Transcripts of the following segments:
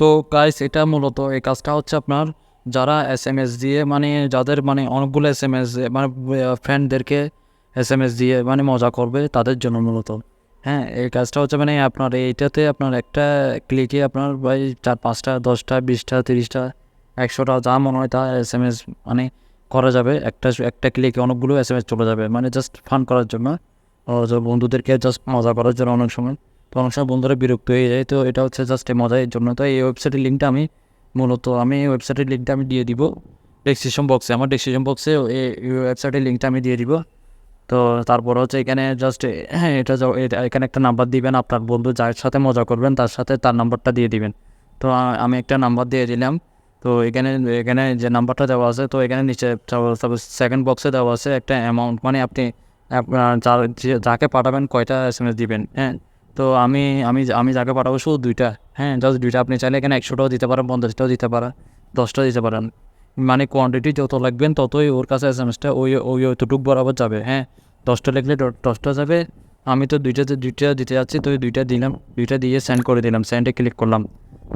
তো কাজ এটা মূলত এই কাজটা হচ্ছে আপনার যারা এস এম এস দিয়ে মানে যাদের মানে অনেকগুলো এস এম এস মানে ফ্রেন্ডদেরকে এস এম এস দিয়ে মানে মজা করবে তাদের জন্য মূলত। হ্যাঁ এই কাজটা হচ্ছে মানে আপনার এইটাতে আপনার একটা ক্লিকে আপনার ভাই চার, পাঁচটা, দশটা, বিশটা, তিরিশটা, একশোটা যা মনে হয় তা এস এম এস মানে করা যাবে। একটা একটা ক্লিকে অনেকগুলো এস এম এস চলে যাবে মানে জাস্ট ফান করার জন্য। বন্ধুদেরকে জাস্ট মজা করার জন্য অনেক সময়। তো অনেক সময় বন্ধুরা বিরক্ত হয়ে যায়। তো এটা হচ্ছে জাস্ট মজার জন্য। তো এই ওয়েবসাইটের লিঙ্কটা আমি মূলত আমি এই ওয়েবসাইটের লিঙ্কটা আমি দিয়ে দিব। ডেসক্রিপশন বক্সে আমার ডেসক্রিপশন বক্সে এই ওয়েবসাইটের লিঙ্কটা আমি দিয়ে দিব। তো তারপর হচ্ছে এখানে জাস্ট হ্যাঁ এটা এখানে একটা নাম্বার দিবেন, আপনার বন্ধু যার সাথে মজা করবেন, তার সাথে তার নাম্বারটা দিয়ে দিবেন। তো আমি একটা নাম্বার দিয়ে দিলাম। তো এখানে এখানে যে নাম্বারটা দেওয়া আছে, তো এখানে নিচে সেকেন্ড বক্সে দেওয়া আছে একটা অ্যামাউন্ট মানে আপনি যাকে পাঠাবেন, কয়টা এস এম এস দিবেন হ্যাঁ? তো আমি আমি আমি যাকে পাঠাবো শুধু দুইটা। হ্যাঁ জাস্ট দুইটা আপনি চাইলে এখানে একশোটাও দিতে পারেন, পঞ্চাশটাও দিতে পারেন, দশটাও দিতে পারেন। মানে কোয়ান্টিটি যত লাগবেন ততই ওর কাছে এস এম এসটা ওই ওই অতটুক বরাবর যাবে। হ্যাঁ দশটা লিখলে দশটা যাবে। আমি তো দুইটাতে দুইটা দিতে যাচ্ছি, তো দুইটা দিলাম, দুইটা দিয়ে সেন্ড করে দিলাম সেন্ডে ক্লিক করলাম।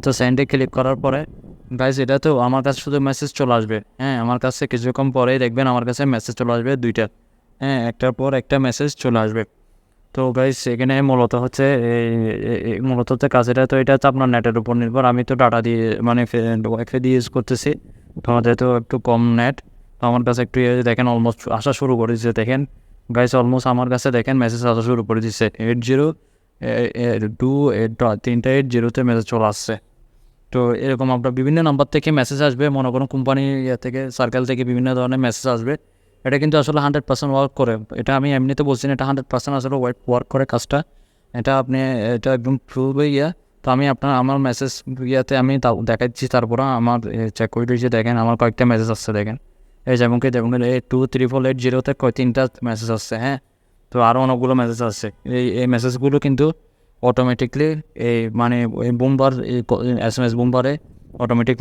তো সেন্ডে ক্লিক করার পরে গাইজ এটা তো আমার কাছে শুধু মেসেজ চলে আসবে। হ্যাঁ আমার কাছে কিছুক্ষণ পরেই দেখবেন আমার কাছে মেসেজ চলে আসবে দুইটা। হ্যাঁ একটার পর একটা মেসেজ চলে আসবে। তো গাইস এখানে মূলত হচ্ছে মূলত হচ্ছে কাজটা তো এটা হচ্ছে আপনার নেটের উপর নির্ভর। আমি তো ডাটা দিয়ে মানে ওয়াইফাই দিয়ে ইউজ করতেছি। তো আমাদের তো একটু কম নেট তো আমার কাছে একটু দেখেন অলমোস্ট আসা শুরু করে দিচ্ছে দেখেন। গাইস অলমোস্ট আমার কাছে দেখেন মেসেজ আসা শুরু করে দিচ্ছে এইট জিরো টু এইট তিনটা এইট জিরোতে মেসেজ চলে আসছে। তো এরকম আপনার বিভিন্ন নাম্বার থেকে মেসেজ আসবে। মনে করুন কোম্পানি ইয়ে থেকে সার্কেল থেকে বিভিন্ন ধরনের মেসেজ আসবে। এটা কিন্তু আসলে হান্ড্রেড পার্সেন্ট ওয়ার্ক করে। এটা আমি এমনিতে বলছি না, এটা হান্ড্রেড পার্সেন্ট আসলে ওয়ার্ক করে কাজটা। এটা আপনি, এটা একদম প্রুভ ইয়া। তো আমি আপনার, আমার মেসেজ ইয়াতে আমি দেখাচ্ছি, তারপর আমার চেক করে দিয়েছি, দেখেন আমার কয়েকটা মেসেজ আসছে, দেখেন। এই যেমন কি যেমন এই টু ফোর এইট জিরোতে কয় তিনটা মেসেজ আসছে হ্যাঁ? তো আরও অনেকগুলো মেসেজ আসছে। এই এই মেসেজগুলো কিন্তু অটোমেটিকলি এই মানে এই বুমবার এস এম এস বুমবারে অটোমেটিক